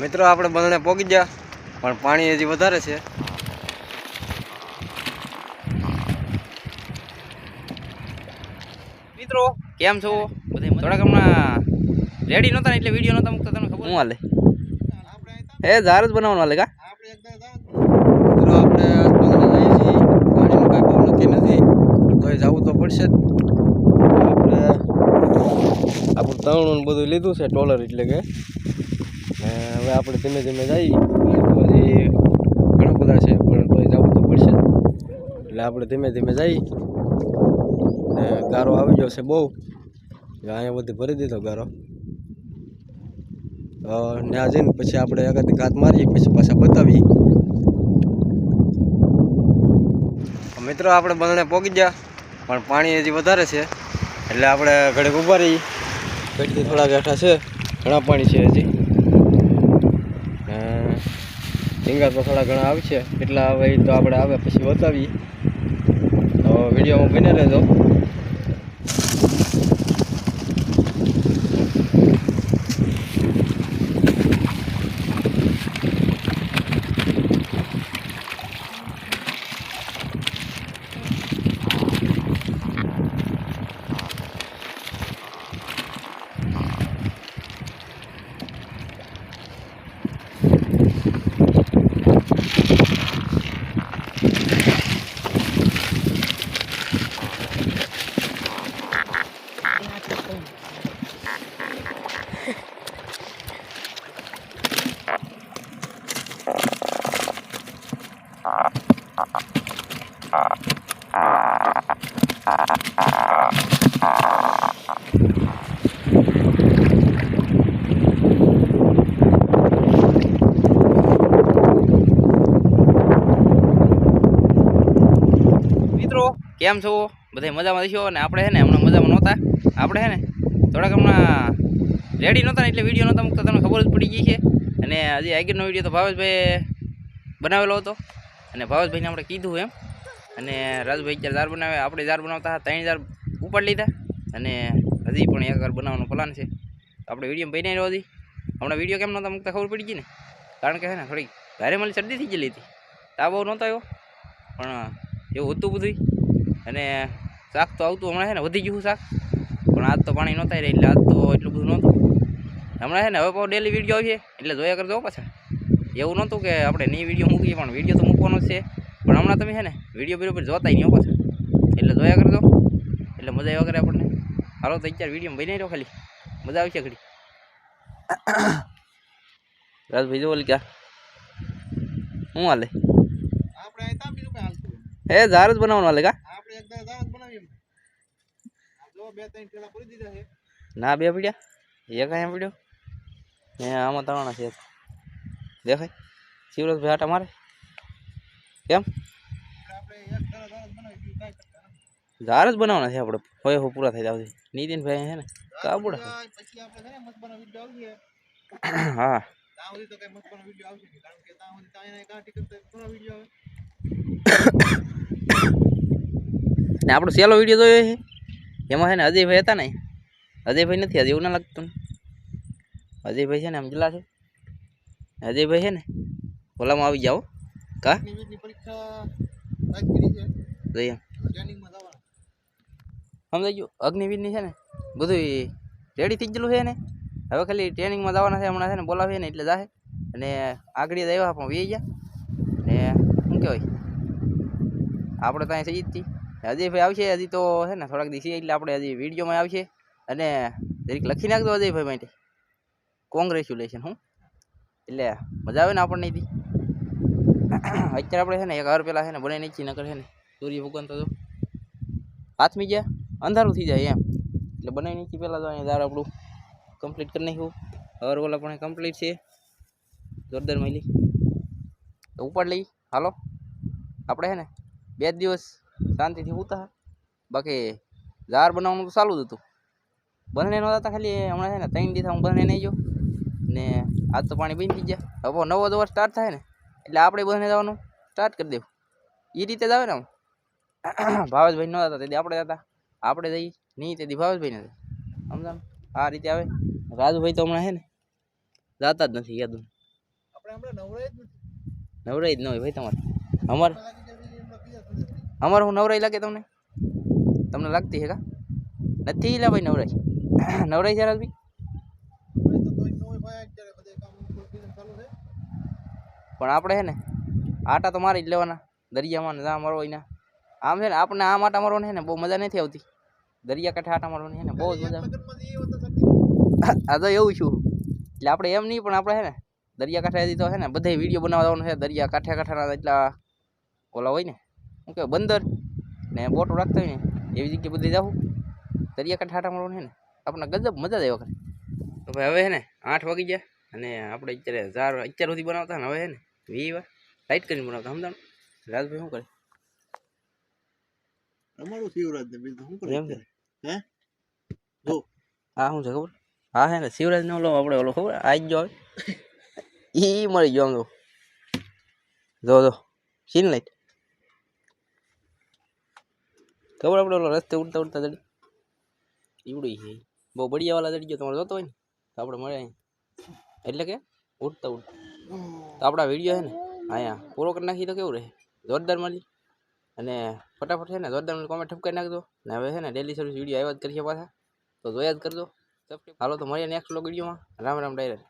મિત્રો આપણે બંને પોગી ગયા પણ પાણી હજી વધારે છે. મિત્રો કેમ છો? બધા થોડાક હમણાં રેડી નહોતા એટલે વીડિયો નહોતા મૂકતા તમને ખબર હું હાલે? એ ઝાર જ બનાવવાનું હાલે કા? મિત્રો આપણે બંને જઈએ છીએ. પાણીનું કાંઈ બહુ નક્કી નથી. તો તોય જવું તો પડશે જ. આપણે આપણું તણું ને બધું લીધું છે ટોલર એટલે કે. હવે આપણે ધીમે ધીમે જઈએ. હજી ઘણા બધા છે, પણ તોય જવું તો પડશે. એટલે આપણે ધીમે ધીમે જઈએ. ને ગારો આવી ગયો છે બહુ. અહીંયા બધી ભરી દીધો ગારો. ને ત્યાં જઈને પછી આપણે આગળ ઘાત મારીએ, પછી પાછા બતાવીએ. મિત્રો, આપણે બંને પોગી ગયા, પણ પાણી હજી વધારે છે. એટલે આપણે ઘડીક ઊભા રહીએ. ઘડીથી થોડા બેઠા છે. ઘણા પાણી છે હજી ને ઢીંગા તો થોડા ઘણા આવશે. કેટલા આવે તો આપણે આવે પછી બતાવીએ. તો વિડીયોમાં બને રહેજો. કેમ છો? બધા મજામાં છો અને આપણે હે ને હમણાં મજામાં નહોતા. આપણે હે ને થોડાક હમણાં રેડી નહોતા એટલે વીડિયો નહોતા મૂકતા, તમને ખબર જ પડી ગઈ છે. અને હજી આગળનો વીડિયો તો ભાવેશભાઈ બનાવેલો હતો. અને ભાવેશભાઈને આપણે કીધું એમ. અને રાજભાઈ અત્યારે દાર બનાવે, આપણે દાર બનાવતા હતા ત્રણ દાર ઉપાડ લીધા. અને હજી પણ એક વાર બનાવવાનો પ્લાન છે. આપણે વીડિયો બની રહ્યો હતી હમણાં વીડિયો કેમ નહોતા મૂકતા ખબર પડી ગઈ ને? કારણ કે હે ને થોડી ભારે મળી શરદી થઈ ગયેલી હતી. તાવ નહોતો આવ્યો. પણ એવું હતું બધું અને શાક તો આવતું હમણાં છે ને, વધી ગયું શાક. પણ આજ તો પાણી નહોતા રહે એટલે આજ તો એટલું બધું નહોતું. હમણાં છે ને, હવે ડેલી વીડિયો આવીએ એટલે જોયા કરજો પાછા. એવું નહોતું કે આપણે નહીં વીડિયો મૂકીએ પણ વીડિયો તો મૂકવાનો જ છે. પણ હમણાં તમે છે ને વીડિયો બરોબર જોતા નહીં પાછા. એટલે જોયા કરજો. એટલે મજા આવ્યા કરે આપણને. હાલો તો અત્યારે વીડિયો બની રહ્યો ખાલી. મજા આવશે ઘડી. રાજભાઈ ભાઈ ઓલી ક્યાં? શું હાલે? હે ઝાર જ બનાવવાનું હાલે કા? છે. ના બે પીડ્યા? એક અહીંયા પીડ્યો? હે આમાં ત્રણ છે. દેખાય? શિવરાજભાઈ આટા મારે? કેમ? દાળ જ બનાવવાના છે આપણે. હોય હો, પૂરા થઈ જાવ નીતિનભાઈ છે ને? કાબુડા હા. ને આપણો સેલો વીડિયો જોયો છે? એમાં છે ને અજયભાઈ હતા ને? અજયભાઈ નથી, હજી એવું ના લાગતું અજયભાઈ છે ને, આમ જલા છે. અજયભાઈ છે ને ઓલામાં આવી જાઓ. કા? જઈએ સમજાઈ ગયું? અગ્નિવીરની છે ને બધું રેડી થઈ ગયેલું છે ને? હવે ખાલી ટ્રેનિંગમાં જવાના છે હમણાં છે ને બોલાવીએ ને એટલે જાહે. અને આગળ આવ્યા પણ વી ગયા. ને શું કહેવાય? આપણે તો અહીં સહી જ હતી અજયભાઈ આવશે હજી તો છે ને થોડાક દિવસે એટલે આપણે હજી વિડીયોમાં આવશે. અને જરીક લખી નાખજો અજયભાઈ માટે. કોંગ્રેચ્યુલેશન હું? એટલે મજા આવે ને આપણને એથી અત્યારે આપણે છે ને એક હર પહેલાં છે ને બનાવી નાખી નકર છે ને સૂર્ય ભગવાન તો હાથમી ગયા, અંધારું થઈ જાય એમ. એટલે બનાવી નાખી પહેલાં તો અહીંયા દાર આપણું કમ્પ્લીટ કરી નાખ્યું. હર ઓલા પણ કમ્પ્લીટ છે. જોરદાર મળી. તો ઉપાડ લઈ. હાલો. આપણે છે ને બે જ દિવસ શાંતિથી ઉતા. બાકી ઝાર બનાવવાનું તો ચાલુ જ હતું. બંને નહોતા હતા ખાલી, હમણાં છે ને ત્રણ દિવસ હું બંને નહીં ગયો. ને આજ તો પાણી બંધ થઈ ગયા. હવે નવો દોર સ્ટાર્ટ થાય ને એટલે આપણે બંને જવાનું સ્ટાર્ટ કરી દેવું. એ રીતે જ આવે ને આમ. ભાવેશભાઈ નહોતા હતા તેથી આપણે જતા. આપણે જઈ નહીં તેથી ભાવેશભાઈ નથી સમજાણ? આ રીતે આવે. રાજુભાઈ તો હમણાં છે ને જાતા જ નથી યાદ. આપણે નવરાય જ નથી. નવરાઈ જ ન હોય ભાઈ તમારે. અમારે અમારે હું નવરાઈ લાગે તમને? તમને લાગતી છે કા? નથી લા ભાઈ નવરાઈ નવરાઈ છે રાજભાઈ આપણે તો કોઈ ન હોય ભાઈ અત્યારે બધે કામ ઉપર business ચાલુ છે પણ આપણે છે ને, આટા તો મારી જ લેવાના, દરિયામાં ને જ્યાં મારવો એના આમ છે ને આપણે આમ આટા મારવાની છે ને, બહુ મજા નથી આવતી. દરિયા કાંઠે આટા મારવાની છે ને, બહુ જ મજા આ તો એવું છું. એટલે આપણે એમ નહીં, પણ આપણે છે ને, દરિયા કાંઠે તો છે ને બધે વીડિયો બનાવવા જવાનું છે. દરિયા કાંઠે કાંઠાના એટલા ઓલા હોય ને શું કહેવાય બંદર ને બોટો રાખતા હોય ને, એવી જગ્યાએ બધી જાઉં. દરિયા કાંઠે આટા મારવાનું છે ને, આપણને ગજબ મજા જ આવ્યા કરે તો ભાઈ હવે છે ને, આઠ વાગી ગયા અને આપણે અત્યારે ચાર, અત્યાર સુધી બનાવતા ને, હવે છે ને વી વાર લાઈટ કરીને બનાવતા સમજાણ. રાજભાઈ શું કરે? અમારું શિવરાજ ને બીજું શું કરે એમ છે હે? આ શું છે ખબર? હા હે ને શિવરાજ નો ઓલો આપણે ઓલો ખબર? આજ જો આવે. ઈ મળી ગયો આમ જો જો. Scene light. ખબર આપણે ઓલો રસ્તે ઉડતા ઉડતા દડી ઈવડી છે. બહુ બળિયા વાળા દડી ગયો. તમારે જોતો હોય ને તો આપણે મળે. એટલે કે? ઉડતા ઉડતા. તો આપણા વીડિયો છે ને, અહીંયા પૂરો કરી નાખી તો કેવું રહે? જોરદાર મળી. અને ફટાફટ છે ને, જોરદાર કોમેન્ટ ઠપકાઈ નાખજો. ને હવે છે ને ડેલી સર્વિસ વીડિયો આવ્યા જ કરીએ પાછા. તો જોયા જ કરજો. હાલો, તો મળીએ નેક્સ્ટ વ્લોગ વિડીયોમાં. રામ રામ, ડાયરેક્ટ.